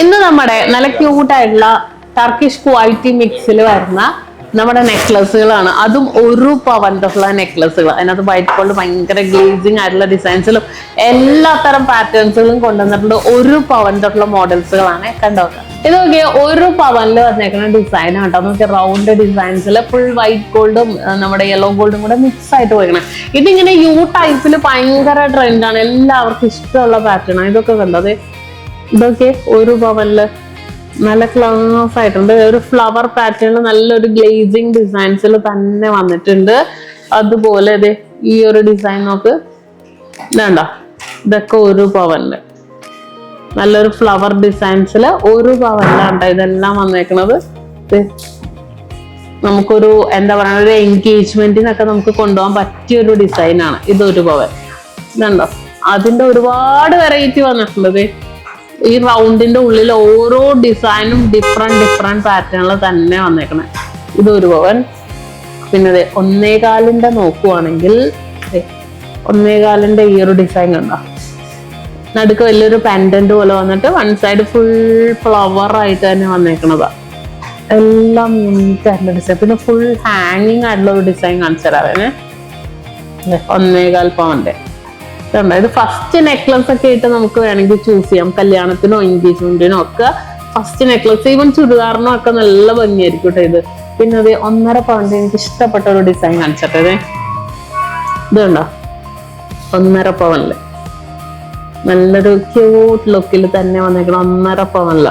ഇന്ന് നമ്മുടെ നല്ല ക്യൂട്ടായിട്ടുള്ള ടർക്കിഷ് ക്വാളിറ്റി മിക്സിൽ വരുന്ന നമ്മുടെ നെക്ലസുകളാണ് അതും ഒരു പവന്റെയുള്ള നെക്ലസുകൾ അതിനകത്ത് വൈറ്റ് ഗോൾഡ് ഭയങ്കര ഗ്ലേസിങ് ആയിട്ടുള്ള ഡിസൈൻസിലും എല്ലാ തരം പാറ്റേൺസുകളും കൊണ്ടുവന്നിട്ടുണ്ട്. ഒരു പവന്റെയുള്ള മോഡൽസുകളാണ് കണ്ടോക്കാം ഇത് നോക്കിയ ഒരു പവനിൽ വന്നേക്കുന്ന ഡിസൈൻ കേട്ടോ. നമുക്ക് റൗണ്ട് ഡിസൈൻസിൽ ഫുൾ വൈറ്റ് ഗോൾഡും നമ്മുടെ യെല്ലോ ഗോൾഡും കൂടെ മിക്സ് ആയിട്ട് പോയിക്കണം. ഇതിങ്ങനെ യു ടൈപ്പിൽ ഭയങ്കര ട്രെൻഡാണ് എല്ലാവർക്കും ഇഷ്ടമുള്ള പാറ്റേൺ ആണ്. ഇതൊക്കെ കണ്ടത് ഇതൊക്കെ ഒരു പവനിൽ നല്ല ക്ലോസ് ആയിട്ടുണ്ട്. ഒരു ഫ്ലവർ പാറ്റേൺ നല്ലൊരു ഗ്ലേസിങ് ഡിസൈൻസിൽ തന്നെ വന്നിട്ടുണ്ട്. അതുപോലെ അതെ ഈ ഒരു ഡിസൈൻ നോക്ക്. വേണ്ട ഇതൊക്കെ ഒരു പവനിൽ. നല്ലൊരു ഫ്ലവർ ഡിസൈൻസിൽ ഒരു പവനിലാണ്ട ഇതെല്ലാം വന്നേക്കണത്? നമുക്കൊരു എന്താ പറയുക ഒരു എൻഗേജ്മെന്റിനൊക്കെ നമുക്ക് കൊണ്ടുപോകാൻ പറ്റിയ ഒരു ഡിസൈനാണ് ഇതൊരു പവൻ. ഇതുണ്ടോ? അതിന്റെ ഒരുപാട് വെറൈറ്റി വന്നിട്ടുള്ളത് ഈ റൗണ്ടിന്റെ ഉള്ളിൽ ഓരോ ഡിസൈനും ഡിഫറെന്റ് ഡിഫറെന്റ് പാറ്റേണിൽ തന്നെ വന്നേക്കണേ. ഇതൊരു പവൻ. പിന്നെ ഒന്നേ ഒന്നേകാലിന്റെ നോക്കുവാണെങ്കിൽ ഒന്നേകാലിന്റെ ഈ ഒരു ഡിസൈൻ കണ്ടോ? നടുക്ക് വലിയൊരു പെൻഡന്റ് പോലെ വന്നിട്ട് വൺ സൈഡ് ഫുൾ ഫ്ലവർ ആയിട്ട് തന്നെ വന്നേക്കണതാ. എല്ലാം യൂണിക് ഡിസൈൻ പിന്നെ ഫുൾ ഹാങ്ങിങ് ആയിട്ടുള്ള ഒരു ഡിസൈൻ കാണിച്ചു തരാം ഒന്നേകാൽ പവന്റെ. ഇതുണ്ട്. ഇത് ഫസ്റ്റ് നെക്ലസ് ഒക്കെ ആയിട്ട് നമുക്ക് വേണമെങ്കിൽ ചൂസ് ചെയ്യാം. കല്യാണത്തിനോ എൻഗേജ്മെന്റിനോ ഒക്കെ ഫസ്റ്റ് നെക്ലസ് ഈവൻ ചുരിദാറിനോ ഒക്കെ നല്ല ഭംഗിയായിരിക്കും കേട്ടോ ഇത്. പിന്നെ അത് ഒന്നര പവന്റെ എനിക്ക് ഇഷ്ടപ്പെട്ട ഒരു ഡിസൈൻ കാണിച്ചിട്ടേ ഇതുണ്ടോ ഒന്നര പവനിൽ നല്ലൊരു ക്യൂട്ട് ലുക്കിൽ തന്നെ വന്നേക്കണം ഒന്നര പവനില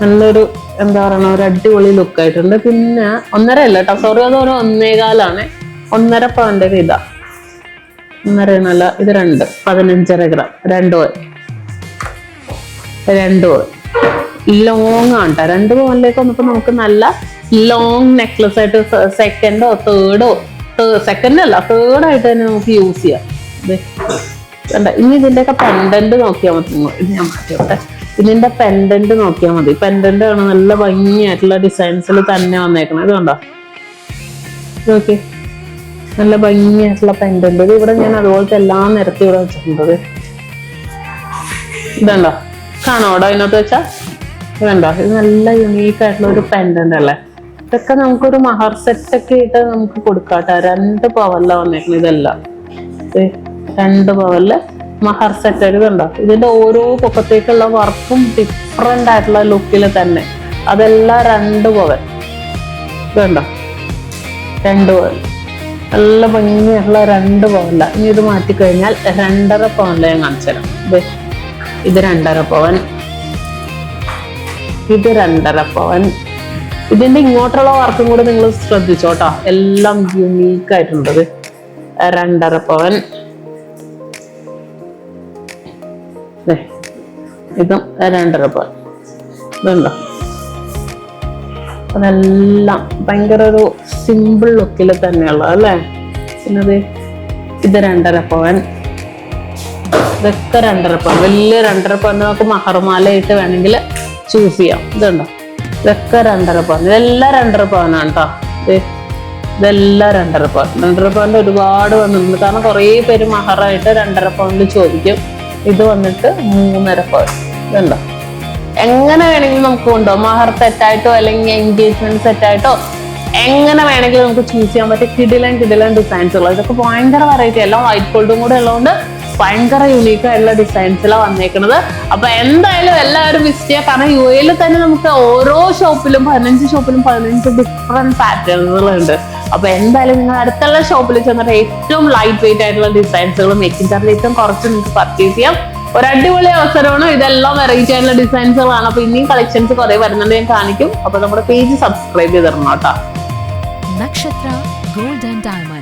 നല്ലൊരു എന്താ പറയണ ഒരു അടിപൊളി ലുക്കായിട്ടുണ്ട് പിന്നെ ഒന്നര അല്ല കേട്ടോ സോറി അത് ഒന്നേകാലാണ്. ഒന്നര പവന്റെ ഒരു ഇതാ പറയുന്നല്ല നല്ല ഇത് രണ്ട്. പതിനഞ്ചര ഗ്രാം രണ്ട് പോയ രണ്ട് പോയ ലോങ് ആണ് കേട്ടോ രണ്ട് പോലേക്ക് വന്നപ്പോ നമുക്ക് നല്ല ലോങ് നെക്ലസ് ആയിട്ട് സെക്കൻഡോ തേർഡോ സെക്കൻഡ് അല്ല തേർഡ് ആയിട്ട് തന്നെ നമുക്ക് യൂസ് ചെയ്യാം. കണ്ട? ഇനി ഇതിന്റെയൊക്കെ പെൻഡന്റ് നോക്കിയാൽ മതി. ഇത് ഞാൻ മാറ്റിയോട്ടെ ഇതിന്റെ പെൻഡന്റ് നോക്കിയാൽ മതി. പെൻഡന്റ് ആണ് നല്ല ഭംഗിയായിട്ടുള്ള ഡിസൈൻസിൽ തന്നെ വന്നേക്കണം ഇത് കണ്ടോ? നോക്കി നല്ല ഭംഗിയായിട്ടുള്ള പെൻഡന്റ് ഇത് ഇവിടെ ഞാൻ അതുപോലത്തെ എല്ലാം നിരത്തി ഇവിടെ വെച്ചിട്ടുണ്ട്. ഇതുണ്ടോ കാണോ അവിടെ അതിനകത്ത് വെച്ചാ? ഇതുണ്ടോ ഇത് നല്ല യുണീക്ക് ആയിട്ടുള്ള ഒരു പെൻഡന്റ് അല്ലേ? ഇതൊക്കെ നമുക്കൊരു മഹർ സെറ്റ് ഒക്കെ ഇട്ട് നമുക്ക് കൊടുക്കാട്ടോ രണ്ട് പവല്ല വന്നേക്കണം ഇതെല്ലാം. രണ്ട് പവല്ല മഹർ സെറ്റ് ഇതുണ്ടോ ഇതിന്റെ ഓരോ പൊക്കത്തേക്കുള്ള വർക്കും ഡിഫറെന്റ് ആയിട്ടുള്ള ലുക്കിൽ തന്നെ. അതെല്ലാം രണ്ട് പവൻ ഇതുണ്ടോ രണ്ട് പവൻ നല്ല ഭംഗിയുള്ള രണ്ട് പവല്ല ഇനി ഇത് മാറ്റി കഴിഞ്ഞാൽ രണ്ടര പവനില ഞാൻ കാണിച്ചു തരാം. ഇത് രണ്ടര പവൻ. ഇത് രണ്ടര പവൻ. ഇതിന്റെ ഇങ്ങോട്ടുള്ള വർക്കും കൂടെ നിങ്ങൾ ശ്രദ്ധിച്ചോട്ടോ എല്ലാം യുണീക്ക് ആയിട്ടുള്ളത്. രണ്ടര പവൻ. ഇതും രണ്ടര പവൻ. ഇതുണ്ടോ? അതെല്ലാം ഭയങ്കര ഒരു സിമ്പിൾ ലുക്കിൽ തന്നെയുള്ളത് അല്ലേ? പിന്നത് ഇത് രണ്ടര പവൻ. ഇതൊക്കെ രണ്ടര പവൻ. വലിയ രണ്ടര പവൻ നമുക്ക് മഹർമാലയിട്ട് വേണമെങ്കിൽ ചൂസ് ചെയ്യാം. ഇതുണ്ടോ ഇതൊക്കെ രണ്ടര പവൻ. ഇതെല്ലാം രണ്ടര പവനാണ് കേട്ടോ ഇതെല്ലാം രണ്ടര പവൻ. രണ്ടര പവന്റെ ഒരുപാട് വന്നിട്ടുണ്ട്. കാരണം കുറേ പേര് മഹറായിട്ട് രണ്ടര പവനിൽ ചോദിക്കും. ഇത് വന്നിട്ട് മൂന്നര പവൻ. ഇതുണ്ടോ എങ്ങനെ വേണമെങ്കിലും നമുക്ക് കൊണ്ടോ മഹർ സെറ്റായിട്ടോ അല്ലെങ്കിൽ എൻഗേജ്മെന്റ് സെറ്റായിട്ടോ എങ്ങനെ വേണമെങ്കിലും നമുക്ക് ചൂസ് ചെയ്യാൻ പറ്റിയ കിടിലൻ കിടിലൻ ഡിസൈൻസ് ഉള്ളത് ഇതൊക്കെ ഭയങ്കര വെറൈറ്റി എല്ലാം വൈറ്റ് ഗോൾഡും കൂടെ ഉള്ളതുകൊണ്ട് ഭയങ്കര യുണീക്ക് ആയിട്ടുള്ള ഡിസൈൻസിലാണ് വന്നേക്കുന്നത് അപ്പൊ എന്തായാലും എല്ലാവരും വിസിറ്റ് ചെയ്യുക കാരണം യു എയിൽ തന്നെ നമുക്ക് ഓരോ ഷോപ്പിലും പതിനഞ്ച് ഷോപ്പിലും പതിനഞ്ച് ഡിഫറെന്റ് പാറ്റേണുകളുണ്ട് അപ്പൊ എന്തായാലും നിങ്ങൾ അടുത്തുള്ള ഷോപ്പിൽ ചെന്നിട്ട് ഏറ്റവും ലൈറ്റ് വെയിറ്റ് ആയിട്ടുള്ള ഡിസൈൻസുകൾ മേക്കിംഗ് ചാർജിൽ ഏറ്റവും കുറച്ച് നിങ്ങൾക്ക് പർച്ചേസ് ചെയ്യാം. ഒരു അടിപൊളി അവസരമാണ്. ഇതെല്ലാം വെറൈറ്റി ആയിട്ടുള്ള ഡിസൈൻസുകളാണ് അപ്പൊ ഇനിയും കളക്ഷൻസ് കുറെ വരുന്നുണ്ട് ഞാൻ കാണിക്കും. അപ്പൊ നമ്മുടെ പേജ് സബ്സ്ക്രൈബ് ചെയ്തിടണം കേട്ടോ. നക്ഷത്ര ഗോൾഡ് ആൻഡ് Diamond.